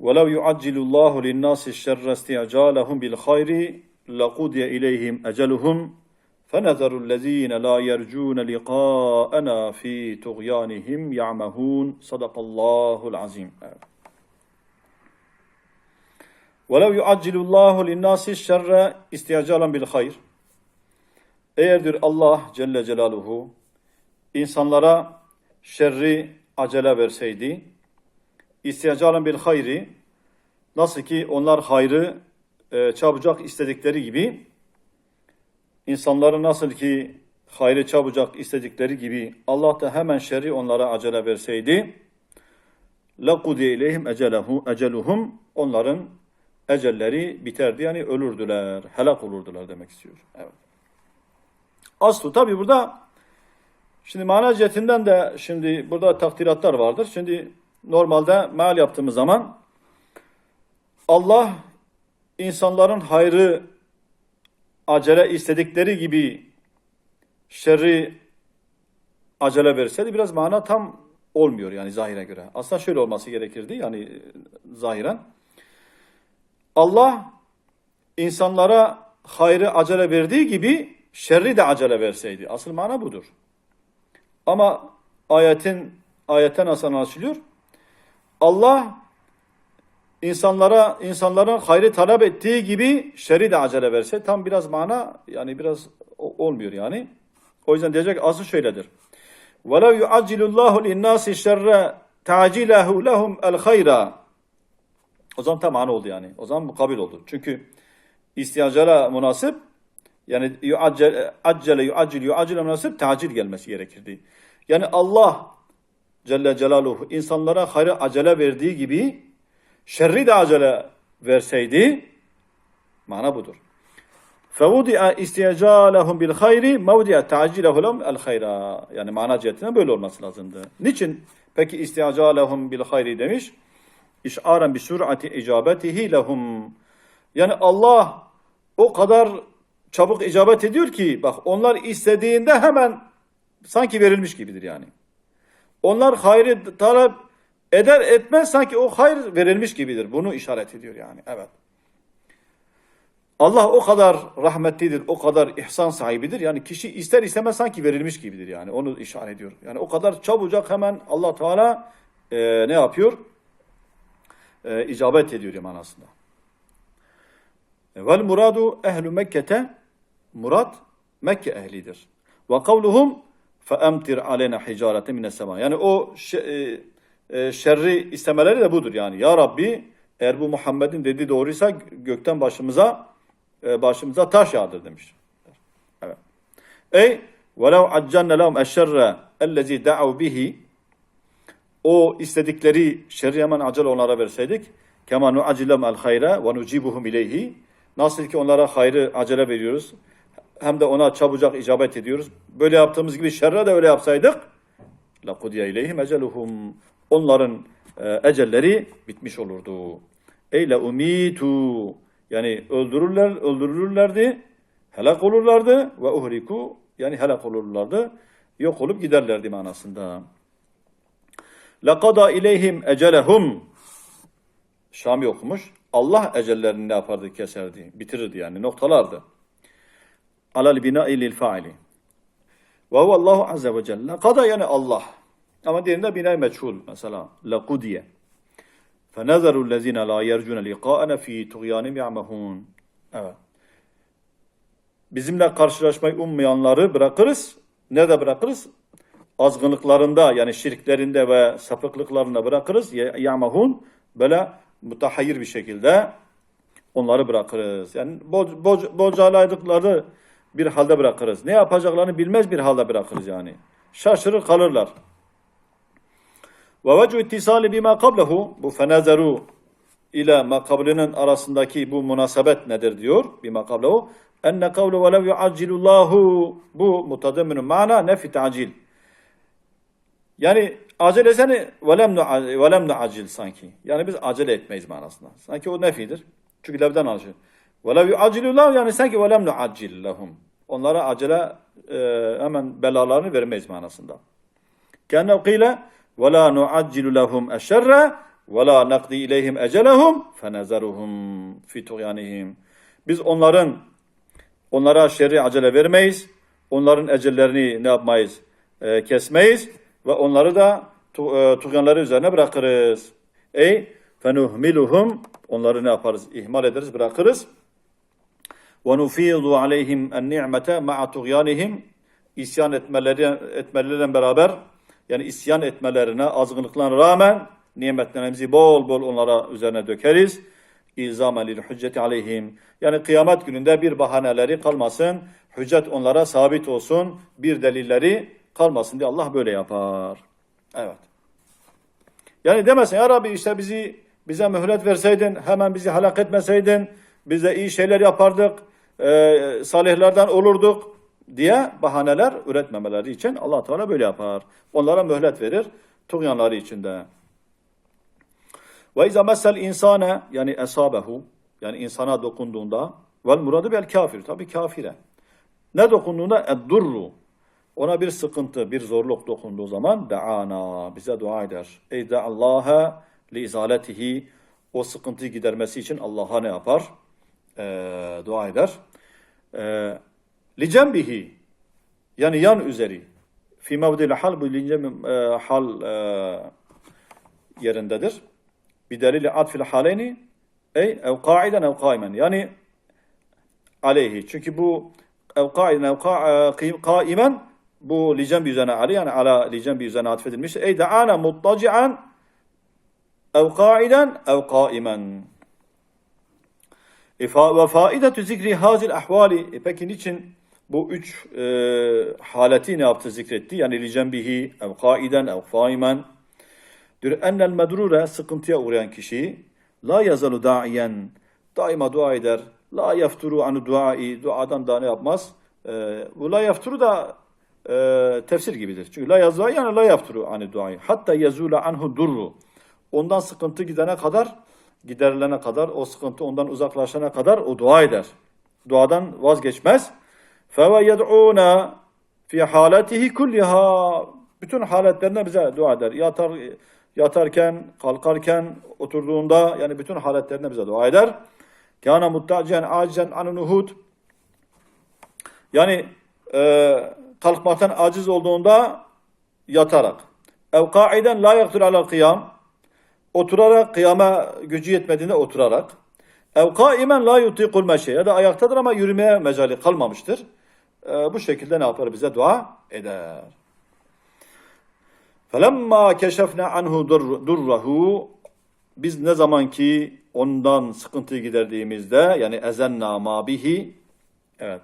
ولو يعجل الله للناس الشر استعجالهم بالخير لقضي إليهم أجلهم فنذر الذين لا يرجون لقاءنا في طغيانهم يعمهون صدق الله العظيم ولو يعجل الله للناس الشر استعجالا بالخير Eğerdir Allah Celle Celaluhu insanlara şerri acele verseydi, istiyacalen bil hayri nasıl ki onlar hayrı e, çabucak istedikleri gibi insanların nasıl ki hayrı çabucak istedikleri gibi Allah da hemen şerri onlara acele verseydi لَقُدِ اِلَيْهِمْ eceluhum onların ecelleri biterdi yani ölürdüler, helak olurdular demek istiyor. Evet. Aslı tabi burada şimdi mana cihetinden de şimdi burada takdiratlar vardır. Şimdi normalde meal yaptığımız zaman Allah insanların hayrı acele istedikleri gibi şerri acele verseydi biraz mana tam olmuyor yani zahire göre. Aslında şöyle olması gerekirdi yani zahiren. Allah insanlara hayrı acele verdiği gibi şerri de acele verseydi. Asıl mana budur. Ama ayetin ayetten nasıl anlaşılıyor? Allah insanlara insanların hayrı talep ettiği gibi şerri de acele verse tam biraz mana yani biraz olmuyor yani. O yüzden diyecek asıl şöyledir. وَلَوْ يُعَجِّلُ اللّٰهُ لِلنَّاسِ الشَّرَّ تَعْجِلَهُ لَهُمْ الْخَيْرَ O zaman tam mana oldu yani. O zaman mukabil oldu. Çünkü istiyacala münasip yani yuaccele accele yuaccil yuaccile münasip tacil gelmesi gerekirdi. Yani Allah Celle Celaluhu insanlara hayrı acele verdiği gibi şerri de acele verseydi mana budur. فَوُضِعَ اِسْتِيَجَالَهُمْ بِالْخَيْرِ مَوْضِعَ تَعْجِلَهُ لَهُمْ الْخَيْرَ Yani mana cihetine böyle olması lazımdı. Niçin peki istiyacalehum bil hayri demiş? İş'aren bi sur'ati icabetihi lehum. Yani Allah o kadar çabuk icabet ediyor ki bak onlar istediğinde hemen sanki verilmiş gibidir yani. Onlar hayrı talep eder etmez sanki o hayır verilmiş gibidir. Bunu işaret ediyor yani. Evet. Allah o kadar rahmetlidir, o kadar ihsan sahibidir. Yani kişi ister istemez sanki verilmiş gibidir yani. Onu işaret ediyor. Yani o kadar çabucak hemen Allah Teala e, ne yapıyor? E, icabet ediyor manasında. Vel muradu ehlu Mekke'te Murat Mekke ehlidir. Ve kavluhum فَاَمْتِرْ عَلَيْنَا حِجَارَةً مِنَ السَّمَا Yani o e, e, şerri istemeleri de budur yani. Ya Rabbi eğer bu Muhammed'in dediği doğruysa gökten başımıza e, başımıza taş yağdır demiş. Evet. Ey وَلَوْ عَجَّنَّ لَهُمْ اَشَّرَّ اَلَّذ۪ي دَعَوْ بِهِ O istedikleri şerri hemen acele onlara verseydik كَمَا نُعَجِلَمْ الْخَيْرَ وَنُجِيبُهُمْ اِلَيْهِ Nasıl ki onlara hayrı acele veriyoruz hem de ona çabucak icabet ediyoruz. Böyle yaptığımız gibi şerre de öyle yapsaydık لَقُدْيَ اِلَيْهِمْ اَجَلُهُمْ Onların e, ecelleri bitmiş olurdu. Eyle umitu yani öldürürler, öldürülürlerdi, helak olurlardı ve uhriku yani helak olurlardı, yok olup giderlerdi manasında. لَقَضَى اِلَيْهِمْ اَجَلَهُمْ Şami okumuş. Allah ecellerini ne yapardı? Keserdi, bitirirdi yani, noktalardı alel bina'i lil faili. Ve huve Allahu azze ve celle. Kada yani Allah. Ama diğerinde binay meçhul mesela. Lakudiye. فَنَذَرُوا الَّذ۪ينَ لَا يَرْجُونَ لِقَاءَنَا ف۪ي تُغْيَانِمْ يَعْمَهُونَ Evet. Bizimle karşılaşmayı ummayanları bırakırız. Ne de bırakırız? Azgınlıklarında yani şirklerinde ve sapıklıklarında bırakırız. Ya'mahun böyle mutahayyir bir şekilde onları bırakırız. Yani bo bo bocalaydıkları bir halde bırakırız. Ne yapacaklarını bilmez bir halde bırakırız yani. Şaşırır kalırlar. Ve vecu ittisali bima qablehu bu fenezeru ile makablinin arasındaki bu münasebet nedir diyor bir makablehu. Enne kavlu ve lev yuaccilullahu bu mutademminun mana nefi ta'cil. Yani acele seni velem velem acil sanki. Yani biz acele etmeyiz manasında. Sanki o nefidir. Çünkü levden alışır. Velev yuaccilullahu yani sanki nu acil lehum. Onlara acele e, hemen belalarını vermeyiz manasında. Ve la nuaccilu lehum eşerre ve la nakdi ileyhim ecelehum fenezeruhum fi tuğyanihim. Biz onların onlara şerri acele vermeyiz. Onların ecellerini ne yapmayız? E, kesmeyiz ve onları da e, tuğyanları üzerine bırakırız. Ey fenuhmiluhum onları ne yaparız? İhmal ederiz, bırakırız. Ve nufidu aleyhim en ni'mete ma'a tuğyanihim isyan etmeleri etmeleriyle beraber yani isyan etmelerine, azgınlıklarına rağmen nimetlerimizi bol bol onlara üzerine dökeriz. İlzamen lil hücceti. Yani kıyamet gününde bir bahaneleri kalmasın. Hüccet onlara sabit olsun. Bir delilleri kalmasın diye Allah böyle yapar. Evet. Yani demesin ya Rabbi işte bizi bize mühlet verseydin, hemen bizi helak etmeseydin, biz de iyi şeyler yapardık, e, salihlerden olurduk diye bahaneler üretmemeleri için Allah Teala böyle yapar. Onlara mühlet verir tuğyanları içinde. Ve izâ messel insane yani esabehu yani insana dokunduğunda vel muradı bel kafir tabi kafire. Ne dokunduğunda eddurru ona bir sıkıntı, bir zorluk dokunduğu zaman da'ana bize dua eder. Ey da'allaha li izaletihi o sıkıntıyı gidermesi için Allah'a ne yapar? Ee, dua eder. Ee, li cembihi yani yan üzeri fi mevdil hal bu lincem e, hal e, yerindedir. Bir delili atfil haleni ey ev kaiden ev kaimen yani aleyhi. Çünkü bu ev kaiden ev ka- kaimen bu licem bir üzerine ali yani ala licem bir üzerine atfedilmiş. Ey da'ana muttaci'an ev kaiden ev kaimen. E, fa- ve faidetu zikri hazil ahvali. E, peki niçin bu üç e, haleti ne yaptı zikretti? Yani licem bihi ev kaiden ev kaimen. Diyor ennel medrure sıkıntıya uğrayan kişi la yazalu da'iyen daima dua eder. La yafturu anu duai duadan da ne yapmaz? Ee, bu la yafturu da e, tefsir gibidir. Çünkü la yazva yani la yafturu anu duai. Hatta yazula anhu durru. Ondan sıkıntı gidene kadar giderilene kadar o sıkıntı ondan uzaklaşana kadar o dua eder. Duadan vazgeçmez. Yed'una fi halatihi kulliha bütün haletlerine bize dua eder. Yatar yatarken, kalkarken, oturduğunda yani bütün haletlerine bize dua eder. Kana muttacen acen anu nuhud. Yani e, kalkmaktan aciz olduğunda yatarak. Ev kaiden la yaktur alel kıyam. Oturarak kıyama gücü yetmediğinde oturarak. Ev kaimen la yutikul meşe. Ya da ayaktadır ama yürümeye mecali kalmamıştır. E, bu şekilde ne yapar? Bize dua eder. Felemma keşefne anhu dur- durrahu biz ne zaman ki ondan sıkıntıyı giderdiğimizde yani ezenna ma bihi evet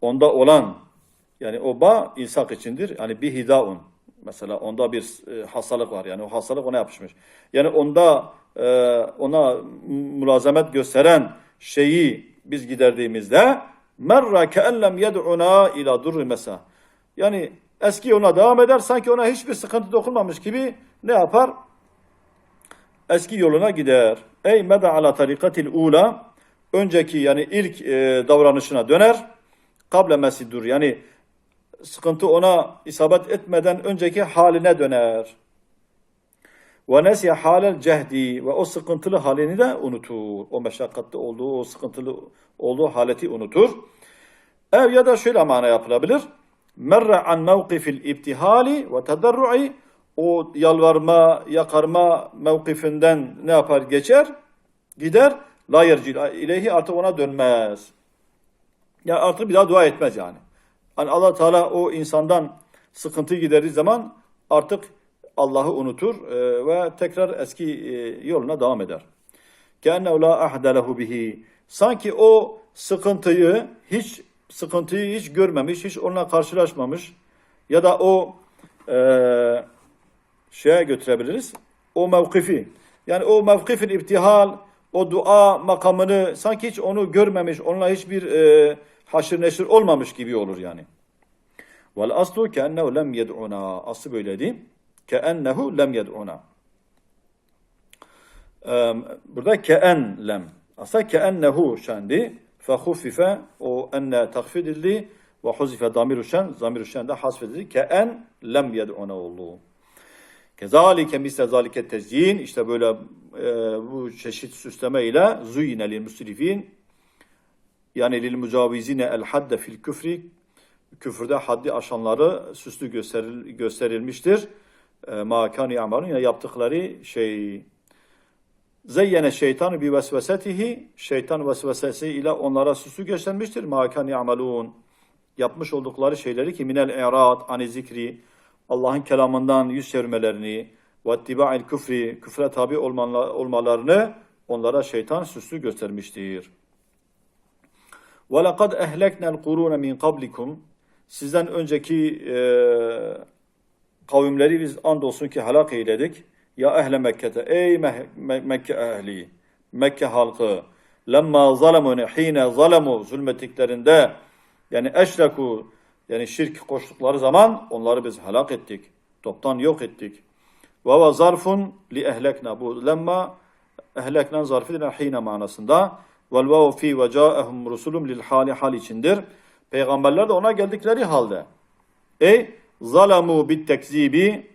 onda olan yani o ba insak içindir. Yani bir hidaun mesela onda bir e, hastalık var yani o hastalık ona yapışmış. Yani onda e, ona mülazemet gösteren şeyi biz giderdiğimizde merra keellem yed'una ila durri mesa. Yani eski yoluna devam eder sanki ona hiçbir sıkıntı dokunmamış gibi ne yapar? Eski yoluna gider. Ey meda ala tarikatil ula önceki yani ilk e, davranışına döner. Kable mesidur yani sıkıntı ona isabet etmeden önceki haline döner. Ve nesya halel cehdi ve o sıkıntılı halini de unutur. O meşakkatli olduğu, o sıkıntılı olduğu haleti unutur. Ev ya da şöyle mana yapılabilir. Merre an mevkifil ibtihali ve tedarru'i o yalvarma, yakarma mevkifinden ne yapar? Geçer, gider. La yercil ileyhi artık ona dönmez. Ya artık bir daha dua etmez yani. Hani Allah Teala o insandan sıkıntıyı giderdiği zaman artık Allah'ı unutur e, ve tekrar eski e, yoluna devam eder. كَاَنَّهُ لَا اَحْدَ لَهُ bihi. Sanki o sıkıntıyı hiç sıkıntıyı hiç görmemiş, hiç onunla karşılaşmamış ya da o e, şeye götürebiliriz. O mevkifi. Yani o mevkifin iptihal, o dua makamını sanki hiç onu görmemiş, onunla hiçbir e, haşır neşir olmamış gibi olur yani. Vel aslu keennehu lem yed'una. Aslı böyle değil. Keennehu lem yed'una. Burada keen lem. Aslında keennehu şendi. Fehuffife o enne takfir edildi. Ve huzife damiru şen. Damiru şen de hasfedildi. Keen lem yed'una oldu. Kezalike misle zalike tezyin. İşte böyle e, bu çeşit süsleme ile zuyine lil müsrifin yani lil mucavizine el hadde fil küfri küfürde haddi aşanları süslü gösteril, gösterilmiştir. E, Ma kanu yamalun ya yaptıkları şey Zeyyene şeytanı bi vesvesetihi şeytan vesvesesi ile onlara süslü göstermiştir. Ma kanu yamalun yapmış oldukları şeyleri ki minel i'rad ani zikri Allah'ın kelamından yüz çevirmelerini ve ittiba'il küfri küfre tabi olmalı- olmalarını onlara şeytan süslü göstermiştir. وَلَقَدْ اَهْلَكْنَا الْقُرُونَ مِنْ قَبْلِكُمْ Sizden önceki e, kavimleri biz andolsun ki helak eyledik. Ya ehle Mekke'te, ey Meh- Me- Mekke ehli, Mekke halkı, lemma zalemune, hine zalemu zulmettiklerinde, yani eşreku, yani şirk koştukları zaman onları biz helak ettik. Toptan yok ettik. Ve ve zarfun li ehlekna. Bu lemma ehlekna zarfidir hine manasında. Vel vav fi ve ca'ehum rusulum lil hali hal içindir. Peygamberler de ona geldikleri halde. Ey zalamu bit tekzibi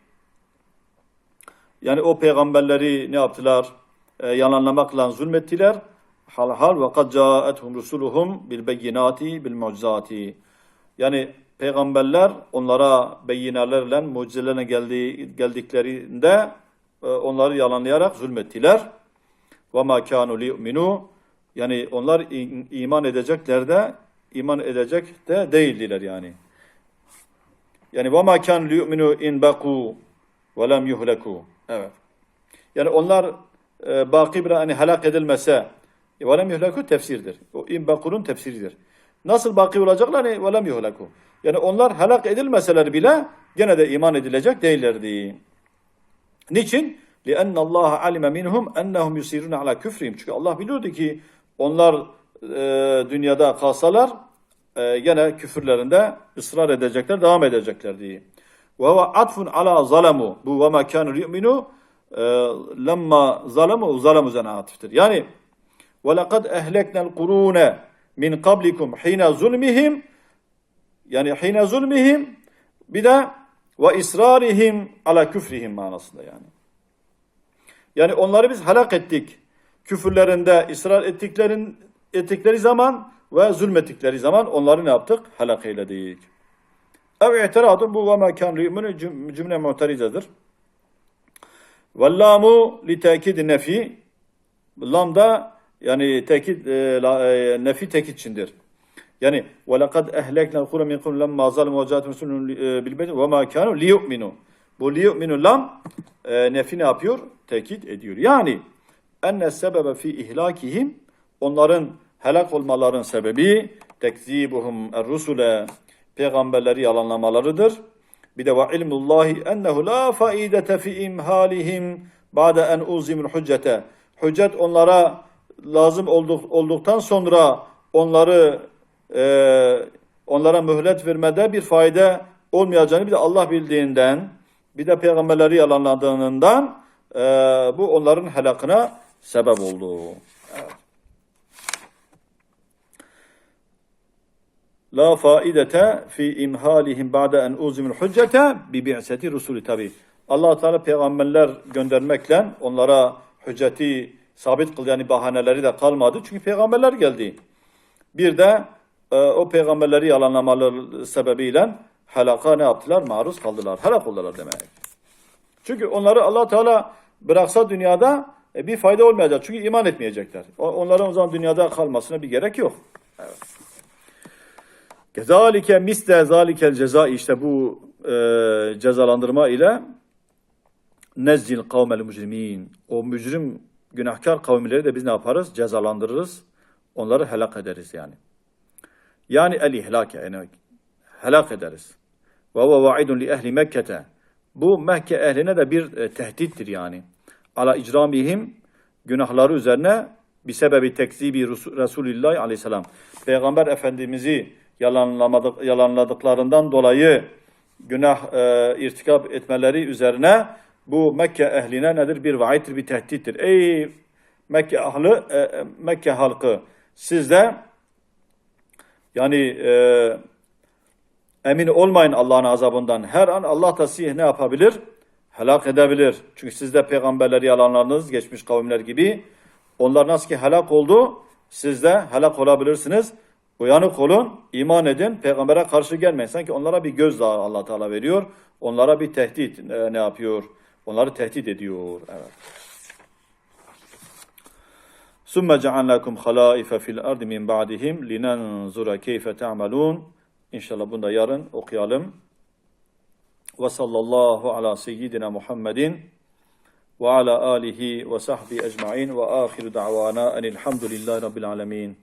yani o peygamberleri ne yaptılar? E, yalanlamakla zulmettiler. Hal hal ve kad ca'ethum rusuluhum bil beyinati bil mucizati. Yani peygamberler onlara beyinelerle, mucizelerle geldiği, geldiklerinde e, onları yalanlayarak zulmettiler. Ma kanu liyu'minu yani onlar iman edecekler de iman edecek de değildiler yani. Yani kanu liyu'minu in baku ve lem yuhleku. Evet. Yani onlar e, baki bir hani helak edilmese lem yuhleku tefsirdir. O in bakulun tefsiridir. Nasıl baki olacaklar? Ve lem yuhleku. Yani onlar helak edilmeseler bile gene de iman edilecek değillerdi. Niçin? لِأَنَّ اللّٰهَ عَلِمَ مِنْهُمْ اَنَّهُمْ يُسِيرُونَ عَلَى كُفْرِهِمْ Çünkü Allah biliyordu ki onlar e, dünyada kalsalar e, gene küfürlerinde ısrar edecekler, devam edecekler diye. وَهُوَ عَطْفٌ عَلَى ظَلَمُوا Bu وَمَا كَانُوا لِيُؤْمِنُوا lemma zalemu zalemu üzerine atıftır. Yani وَلَقَدْ اَهْلَكْنَا الْقُرُونَ min qablikum hina zulmihim yani hina zulmihim bir de ve israrihim ala küfrihim manasında yani. Yani onları biz helak ettik. Küfürlerinde ısrar ettiklerin ettikleri zaman ve zulmettikleri zaman onları ne yaptık? Helak eyledik. Ev i'tiradun bu ve ma kan yu'minu cümle mu'terizedir. Ve lamu li tekid nefi lam da yani tekid e, e, nefi tekid içindir. Yani min kum lemma zalemu ve ca'atum rasulun bil beyti ve ma kanu liyu'minu. Bu liyu'minu lam e, nefi ne yapıyor? Tekit ediyor. Yani enne sebebe fi ihlakihim onların helak olmaların sebebi tekzibuhum er-rusule peygamberleri yalanlamalarıdır. Bir de ve ilmullahi ennehu la faidete fi imhalihim ba'de en uzimul hüccete. Hüccet onlara lazım olduk, olduktan sonra onları e, onlara mühlet vermede bir fayda olmayacağını bir de Allah bildiğinden bir de peygamberleri yalanladığından e, bu onların helakına sebep oldu. La faidete fi imhalihim ba'de en uzimul hüccete bi bi'seti rusulü tabi. Allah Teala peygamberler göndermekle onlara hücceti sabit kıldı yani bahaneleri de kalmadı. Çünkü peygamberler geldi. Bir de e, o peygamberleri yalanlamaları sebebiyle helaka ne yaptılar? Maruz kaldılar. Helak oldular demek. Çünkü onları Allah Teala bıraksa dünyada e, bir fayda olmayacak. Çünkü iman etmeyecekler. Onların o zaman dünyada kalmasına bir gerek yok. Evet. Kezalike misle zalikel ceza işte bu e, cezalandırma ile nezzil kavmel mücrimin. O mücrim günahkar kavimleri de biz ne yaparız? Cezalandırırız. Onları helak ederiz yani. Yani el ihlake yani helak ederiz. Ve ve vaidun li ehli Mekke'te. Bu Mekke ehline de bir e, tehdittir yani. Ala icramihim günahları üzerine bir sebebi tekzibi Resul- Resulullah aleyhisselam. Peygamber Efendimiz'i yalanlamadık, yalanladıklarından dolayı günah e, irtikap etmeleri üzerine bu Mekke ehline nedir? Bir vaittir, bir tehdittir. Ey Mekke ahli, e, e, Mekke halkı siz de yani e, emin olmayın Allah'ın azabından. Her an Allah da ne yapabilir? Helak edebilir. Çünkü siz de peygamberleri yalanladınız geçmiş kavimler gibi. Onlar nasıl ki helak oldu, siz de helak olabilirsiniz. Uyanık olun, iman edin, peygambere karşı gelmeyin. Sanki onlara bir gözdağı Allah Teala veriyor. Onlara bir tehdit e, ne yapıyor? Onları tehdit ediyor. Evet. ثم جعلناكم خلائف في الأرض من بعدهم لننظر كيف تعملون İnşallah bunu da yarın okuyalım. Ve sallallahu ala seyyidina Muhammedin ve ala alihi ve sahbihi ecmain ve ahiru da'vana enilhamdülillahi rabbil alemin.